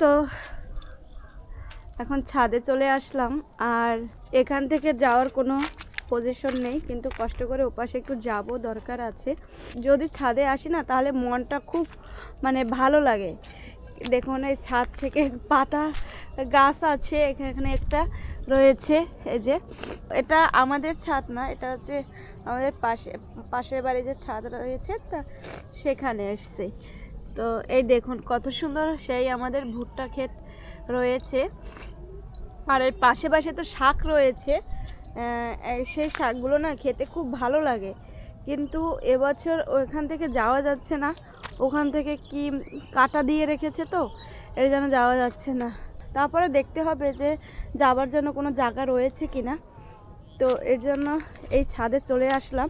তো এখন ছাদে চলে আসলাম। আর এখান থেকে যাওয়ার কোনো পজিশন নেই, কিন্তু কষ্ট করে ওপাশে একটু যাব দরকার আছে। যদি ছাদে আসি না, তাহলে মনটা খুব মানে ভালো লাগে। দেখুন, এই ছাদ থেকে পাতা গাছ আছে, এখানে একটা রয়েছে, এই যে। এটা আমাদের ছাদ না, এটা হচ্ছে আমাদের পাশে, পাশের বাড়ি যে ছাদ রয়েছে, তা সেখানে এসছে। তো এই দেখুন, কত সুন্দর সেই আমাদের ভুট্টা ক্ষেত রয়েছে। আর এই পাশে পাশে তো শাক রয়েছে। সেই শাকগুলো না খেতে খুব ভালো লাগে। কিন্তু এবছর ওইখান থেকে যাওয়া যাচ্ছে না। ওখান থেকে কি কাটা দিয়ে রেখেছে তো এর জন্য যাওয়া যাচ্ছে না। তারপরে দেখতে হবে যে যাবার জন্য কোনো জায়গা রয়েছে কি না তো এর জন্য এই ছাদে চলে আসলাম।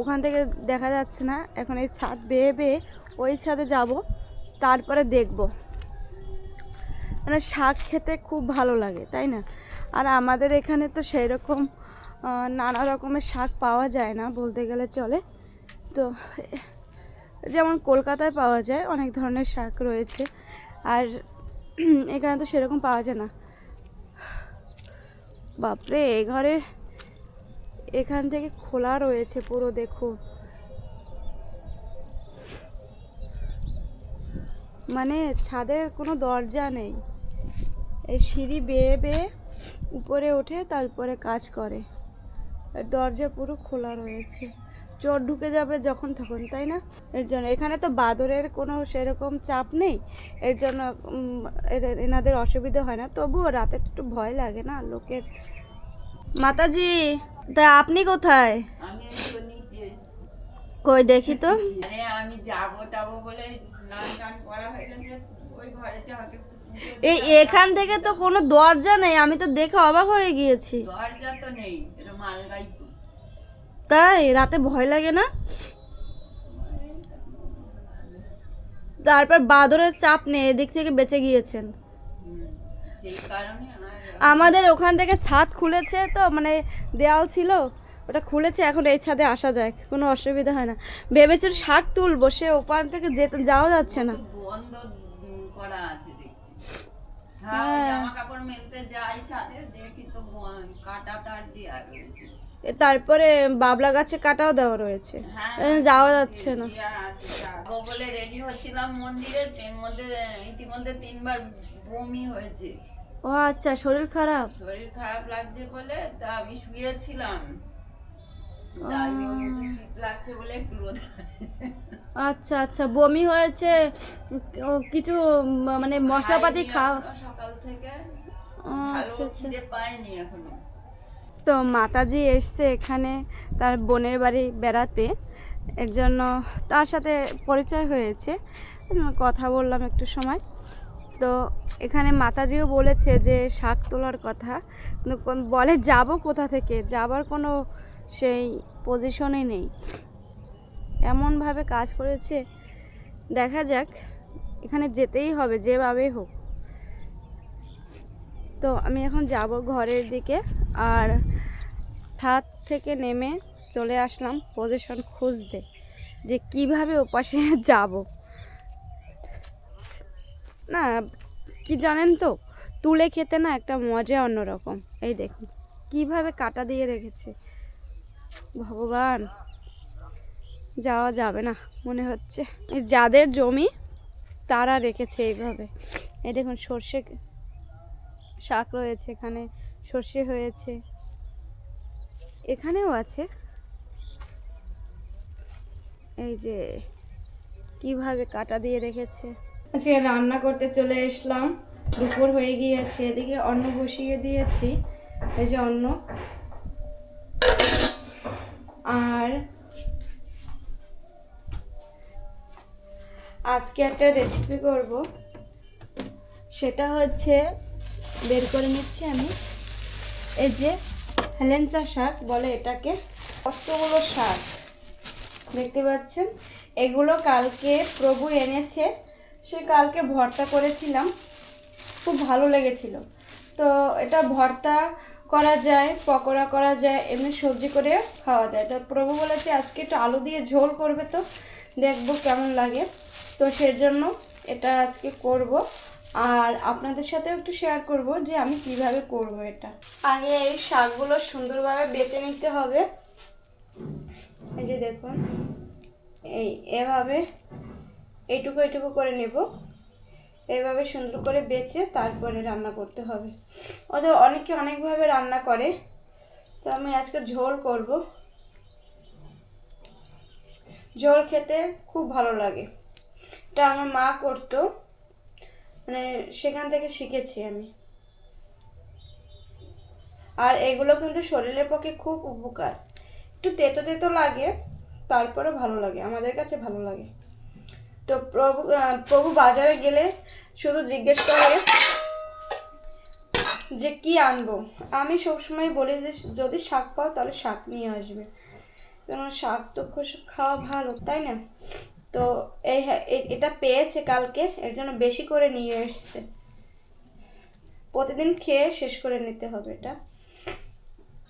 ওখান থেকে দেখা যাচ্ছে না। এখন এই ছাদ বেয়ে বেয়ে ওই ছাদে যাব, তারপরে দেখব। মানে শাক খেতে খুব ভালো লাগে, তাই না? আর আমাদের এখানে তো সেই রকম নানা রকমের শাক পাওয়া যায় না বলতে গেলে চলে। তো যেমন কলকাতায় পাওয়া যায়, অনেক ধরনের শাক রয়েছে। আর এখানে তো সেরকম পাওয়া যায় না। বাপরে, এ ঘরে এখান থেকে খোলা রয়েছে পুরো দেখুন মানে ছাদের কোনো দরজা নেই। এই সিঁড়ি বেয়ে বেয়ে উপরে ওঠে, তারপরে কাজ করে। দরজা পুরো খোলা রয়েছে। চোর ঢুকে যাবে যখন তখন, তাই না? এর জন্য এখানে তো বাদরের কোনো সেরকম চাপ নেই। এর জন্য এনাদের অসুবিধা হয় না। তবুও রাতে একটু ভয় লাগে না লোকের। মাতাজি! তা আপনি কোথায়? আমি নিচে। কই দেখি তো। আরে আমি যাব টাবো বলে স্নান টান করা হয়ে গেছে ওই ঘরেতে এই এখান থেকে তো কোনো দরজা নেই আমি তো দেখে অবাক হয়ে গিয়েছি। দরজা তো নেই এটা মালগাই তো। তাই রাতে ভয় লাগে না? তারপর বাদরের চাপ নেই এদিক থেকে বেঁচে গিয়েছেন। সেই কারণে আমাদের ওখান থেকে ছাদ খুলেছে তো মানে দেওয়াল ছিল ওটা খুলেছে এখন এই ছাদে আসা যায় কোনো অসুবিধা হয় না। ভেবেছি শাক তুলবো সে ওখান থেকে যেতে যাওয়া যাচ্ছে না। বন্ধ করা আছে হ্যাঁ। হ্যাঁ। তারপরে বাবলা গাছে কাটাও দেওয়া রয়েছে। হ্যাঁ যাওয়া যাচ্ছে না। বলে রেডি হচ্ছিলাম মন্দিরে মধ্যে ইতিমধ্যে তিনবার বমি হয়েছে। ও আচ্ছা শরীর খারাপ? শরীর খারাপ লাগছে বলে তা আমি শুয়েছিলাম। শীত লাগছে বলে একটু রোদে আচ্ছা আচ্ছা বমি হয়েছে কিছু মানে মশলাপাতি এখনও সকাল থেকে। আচ্ছা আচ্ছা। পাইনি এখনও। তো মাতাজি এসছে এখানে তার বোনের বাড়ি বেড়াতে। এর জন্য তার সাথে পরিচয় হয়েছে। কথা বললাম একটু সময়। তো এখানে মাতাজিও বলেছে যে শাক তোলার কথা। কিন্তু বলে যাব কোথা থেকে? যাবার কোনো সেই পজিশনে নেই। এমনভাবে কাজ করেছে। দেখা যাক, এখানে যেতেই হবে যেভাবেই হোক। তো আমি এখন যাব ঘরের দিকে আর ছাদ থেকে নেমে চলে আসলাম পজিশন খুঁজতে যে কীভাবে ওপাশে যাব। না, কি জানেন তো? তুলে খেতে না একটা মজা অন্যরকম। এই দেখুন, কীভাবে কাটা দিয়ে রেখেছে। ভগবান, যাওয়া যাবে না, মনে হচ্ছে। যাদের জমি, তারা রেখেছে এইভাবে। এই দেখুন, সর্ষে শাক রয়েছে এখানে, সর্ষে হয়েছে। এখানেও আছে। এই যে, কীভাবে কাটা দিয়ে রেখেছে। আজকে রান্না করতে চলে এসলাম। দুপুর হয়ে গিয়েছে, এদিকে অন্ন বসিয়ে দিয়েছি। এই যে অন্ন। আর আজকে একটা রেসিপি করব। সেটা হচ্ছে, বের করে নিচ্ছি আমি। এই যে হেলেঞ্চা শাক বলে এটাকে, কতগুলো শাক? দেখতে পাচ্ছেন? এগুলো কালকে প্রভু এনেছে। সে কালকে ভর্তা করেছিলাম। খুব ভালো লেগেছিল। তো এটা ভর্তা করা যায়, পকোড়া করা যায়, এমনি সবজি করে খাওয়া যায়। তো প্রভু বলেছে আজকে একটু আলু দিয়ে ঝোল করবে তো, দেখব কেমন লাগে। তো সের জন্য এটা আজকে করব। আর আপনাদের সাথেও একটু শেয়ার করব যে আমি কীভাবে করব এটা। আগে এই শাকগুলো সুন্দরভাবে বেছে নিতে হবে। এই যে দেখুন, এই এভাবে এইটুকু এইটুকু করে নেব। এভাবে সুন্দর করে বেছে তারপরে রান্না করতে হবে। ওদের অনেকে অনেকভাবে রান্না করে, তো আমি আজকে ঝোল করব। ঝোল খেতে খুব ভালো লাগে। এটা আমার মা করতো মানে সেখান থেকে শিখেছি আমি। আর এগুলো কিন্তু শরীরের পক্ষে খুব উপকার। একটু তেতো তেতো লাগে তারপরে ভালো লাগে, আমাদের কাছে ভালো লাগে। তো প্রভু প্রভু বাজারে গেলে শুধু জিজ্ঞেস করে যে কি আনব? আমি সবসময় বলি যে, যদি শাক পাও তাহলে শাক নিয়ে আসবে। কেন শাক তো খাওয়া ভালো, তাই না? তো এই হ্যাঁ এটা পেয়েছে কালকে, এর জন্য বেশি করে নিয়ে এসছে। প্রতিদিন খেয়ে শেষ করে নিতে হবে এটা।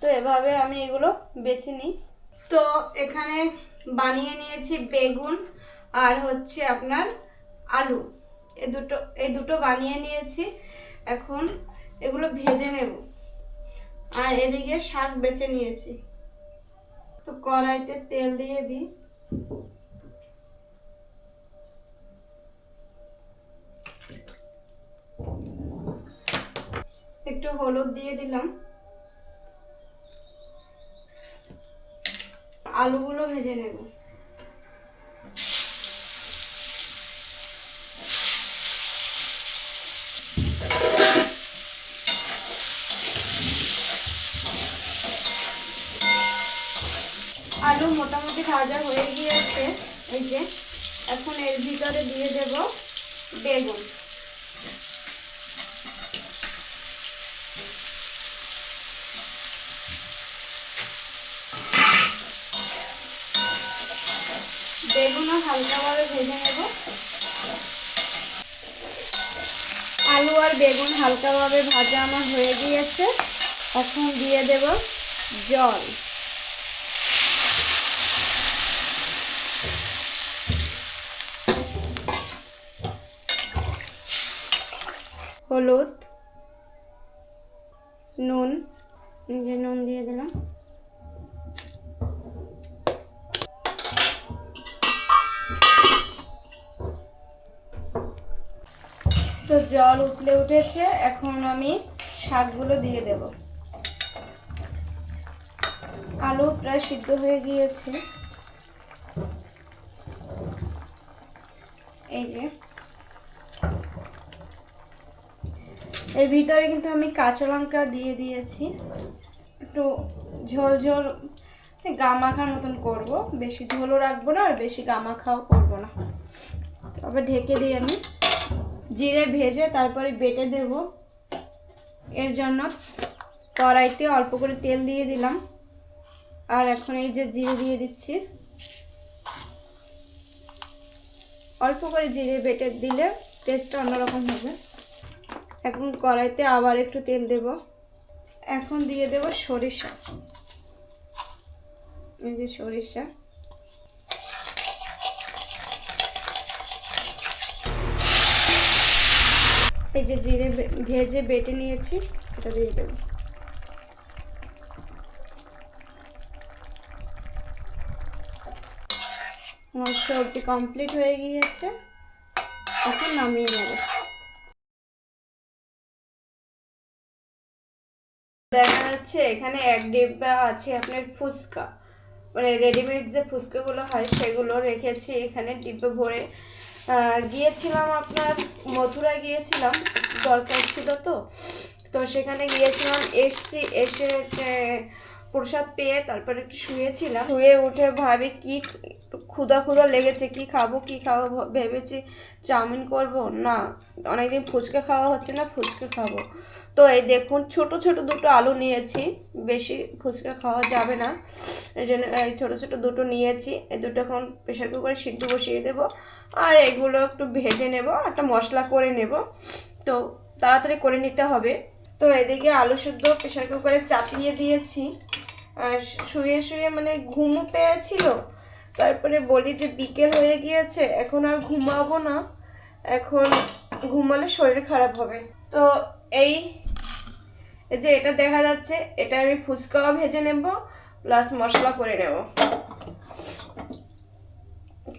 তো এভাবে আমি এগুলো বেছে নিই। তো এখানে বানিয়ে নিয়েছি বেগুন আর হচ্ছে আপনার আলু। এ দুটো এই দুটো বানিয়ে নিয়েছি। এখন এগুলো ভেজে নেব। আর এদিকে শাক বেছে নিয়েছি। তো কড়াইতে তেল দিয়ে দিই। একটু হলুদ দিয়ে দিলাম। আলুগুলো ভেজে নেব আলু মোটামুটি ভাজা হয়ে গিয়েছে। এই যে, এখন এর ভিতরে দিয়ে দেব বেগুন। বেগুনও হালকাভাবে ভেজে নেব। আলু আর বেগুন হালকাভাবে ভাজা আমার হয়ে গিয়েছে। এখন দিয়ে দেব জল। হলুদ, নুন যে নুন দিয়ে দিলাম। তো জল উতলে উঠেছে, এখন আমি শাকগুলো দিয়ে দেব। আলু প্রায় সিদ্ধ হয়ে গিয়েছে। এই যে এর ভিতরে কিন্তু আমি কাঁচা লঙ্কা দিয়ে দিয়েছি। একটু ঝোল ঝোল, এই গা মাখার মতন করব। বেশি ঝোলও রাখব না আর বেশি গা মাখাও করব না। তবে ঢেকে দিই আমি। জিরে ভেজে তারপরে বেটে দেব। এর জন্য কড়াইতে অল্প করে তেল দিয়ে দিলাম। আর এখন এই যে জিরে দিয়ে দিচ্ছি। অল্প করে জিরে বেটে দিলে টেস্টটা অন্যরকম হবে। এখন কড়াইতে আবার একটু তেল দেব। এখন দিয়ে দেব সরিষা। এই যে সরিষা। এই যে জিরে ভেজে বেটে নিয়েছি, এটা দিয়ে দেবো। আমার সবজি কমপ্লিট হয়ে গিয়েছে। এখন নামিয়ে নেব। দেখা যাচ্ছে এখানে এক ডিব্বা আছে আপনার ফুচকা। মানে রেডিমেড যে ফুচকাগুলো হয় সেগুলো রেখেছি এখানে ডিব্বা ভরে। গিয়েছিলাম আপনার মথুরা গিয়েছিলাম, দরকার ছিল তো। তো সেখানে গিয়েছিলাম, এসছি, এসে প্রসাদ পেয়ে তারপর একটু শুয়েছিলাম। শুয়ে উঠে ভাবি কি ক্ষুধা ক্ষুধা লেগেছে, কি খাব কি খাব? ভেবেছি চাউমিন করব। না, অনেকদিন ফুচকা খাওয়া হচ্ছে না, ফুচকা খাব। তো এই দেখুন, ছোট ছোট দুটো আলু নিয়েছি। বেশি ফুচকা খাওয়া যাবে না। এই জন্য এই ছোটো ছোটো দুটো নিয়েছি। এই দুটো এখন প্রেশার কুকারে সিদ্ধ বসিয়ে দেবো। আর এগুলো একটু ভেজে নেব, একটা মশলা করে নেব। তো তাড়াতাড়ি করে নিতে হবে। তো এদিকে আলু সেদ্ধ প্রেশার কুকারে চাপিয়ে দিয়েছি। আর শুয়ে শুয়ে মানে ঘুমও পেয়েছিল। তারপরে বলি যে বিকেল হয়ে গিয়েছে, এখন আর ঘুমাবো না। এখন ঘুমালে শরীর খারাপ হবে। তো এই এই যে এটা দেখা যাচ্ছে এটা আমি ফুচকাও ভেজে নেব প্লাস মশলা করে নেব।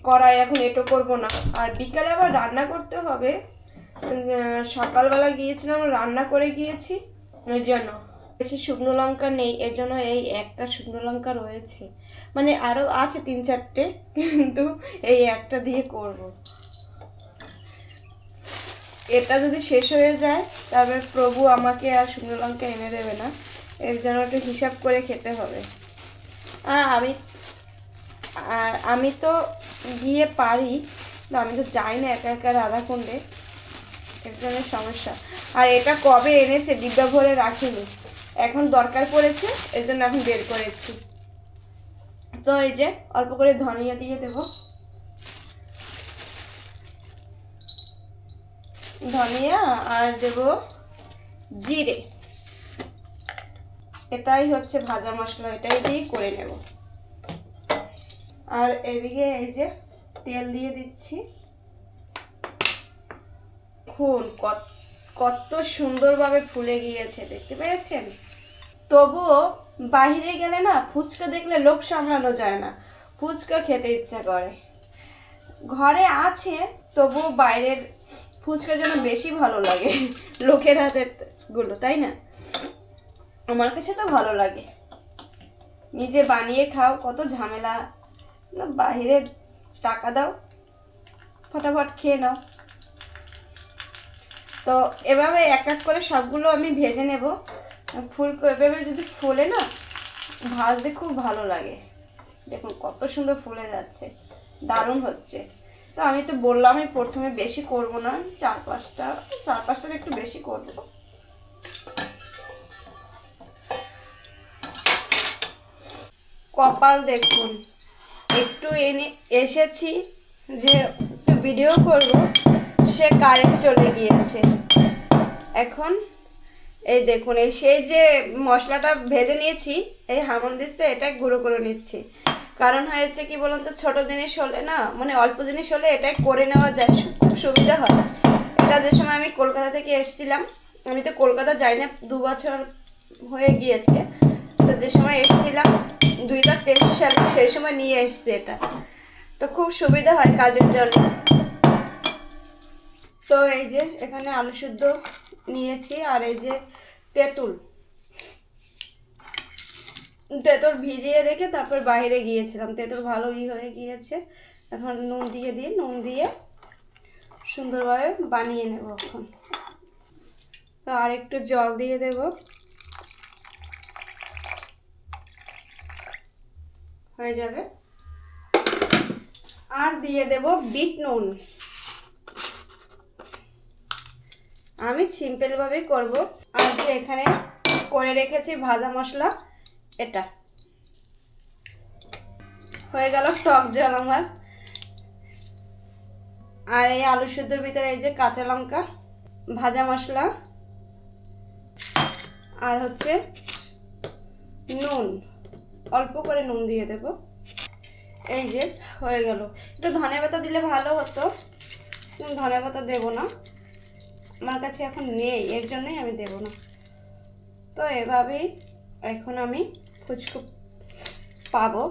কড়াই এখন এটো করব না। আর বিকালে আবার রান্না করতে হবে। সকালবেলা গিয়েছিলাম রান্না করে গিয়েছি। এর জন্য? বেশি শুকনো লঙ্কা নেই এর জন্য এই একটা শুকনো লঙ্কা রয়েছে। মানে আরও আছে তিন চারটে কিন্তু এই একটা দিয়ে করব। এটা যদি শেষ হয়ে যায় তবে প্রভু আমাকে আর শুকনো লঙ্কা এনে দেবে না। এর জন্য একটু হিসাব করে খেতে হবে। আর আমি আর আমি তো গিয়ে পারি তো আমি তো যাই না একা একা রাধাকুণ্ডে। এর জন্য সমস্যা। আর এটা কবে এনেছে? ডিব্বা ভরে রাখিনি। এখন দরকার পড়েছে, এর জন্য এখন বের করেছি। তো এই যে, অল্প করে ধনিয়া দিয়ে দেব। ধনিয়া আর দেব জিরে। এটাই হচ্ছে ভাজা মশলা, এটাই দিয়ে করে নেব। আর এদিকে এই যে তেল দিয়ে দিচ্ছি। খুন, কত কত সুন্দরভাবে ফুলে গিয়েছে, দেখতে পেয়েছেন? তবুও বাইরে গেলে না ফুচকা দেখলে লোক সামলানো যায় না। ফুচকা খেতে ইচ্ছা করে। ঘরে আছে, তবুও বাইরের ফুচকা যেন বেশি ভালো লাগে, লোকের হাতেরগুলো, তাই না? আমার কাছে তো ভালো লাগে। নিজে বানিয়ে খাও, কত ঝামেলা। না, বাইরে টাকা দাও, ফটাফট খেয়ে নাও। তো এভাবে এক এক করে সবগুলো আমি ভেজে নেব। ফুল এভাবে যদি ফুলে না, ভাজতে খুব ভালো লাগে। দেখুন কত সুন্দর ফুলে যাচ্ছে, দারুণ হচ্ছে। তো আমি তো বললাম আমি প্রথমে বেশি করব না চার পাঁচটা চার পাঁচটা একটু বেশি করব। কপাল দেখুন, একটু এনে, এসেছি যে একটু ভিডিও করব, সে কারেন্ট চলে গিয়েছে। এখন এই দেখুন, এই সেই যে মশলাটা ভেজে নিয়েছি, এই হামন দিস্তে এটা গুঁড়ো করে নিচ্ছি। কারণ হয়েছে কি বলুন তো, ছোটো জিনিস হলে না মানে অল্প জিনিস হলে এটাই করে নেওয়া যায় খুব সুবিধা হয়। এটা যে সময় আমি কলকাতা থেকে এসেছিলাম, আমি তো কলকাতা যাই না, দু বছর হয়ে গিয়েছে। তো যে সময় এসেছিলাম, দুই হাজার তেইশ সালে, সেই সময় নিয়ে এসেছি এটা। তো খুব সুবিধা হয় কাজের জন্য। তো এই যে এখানে আলু সিদ্ধ নিয়েছি, আর এই যে তেঁতুল। তেঁতুল ভিজিয়ে রেখে তারপর বাইরে গিয়েছিলাম। তেঁতুল ভালো ই হয়ে গিয়েছে। এখন নুন দিয়ে দিয়ে নুন দিয়ে সুন্দরভাবে বানিয়ে নেব এখন। তো আর একটু জল দিয়ে দেব। হয়ে যাবে। আর দিয়ে দেব বিট নুন। আমি সিম্পলভাবেই করব। আর যে এখানে করে রেখেছি ভাজা মশলা এটা। হয়ে গেল টক জল আমার। আর এই আলু সুদ্ধর ভিতরে এই যে কাঁচা লঙ্কা, ভাজা মশলা, আর হচ্ছে নুন। অল্প করে নুন দিয়ে দেব। এই যে হয়ে গেল। একটু ধনে পাতা দিলে ভালো হতো ধনে পাতা দেবো না। আমার কাছে এখন নেই, এর জন্যই আমি দেবো না। তো এভাবেই এখন আমি ফুচকু পাবো।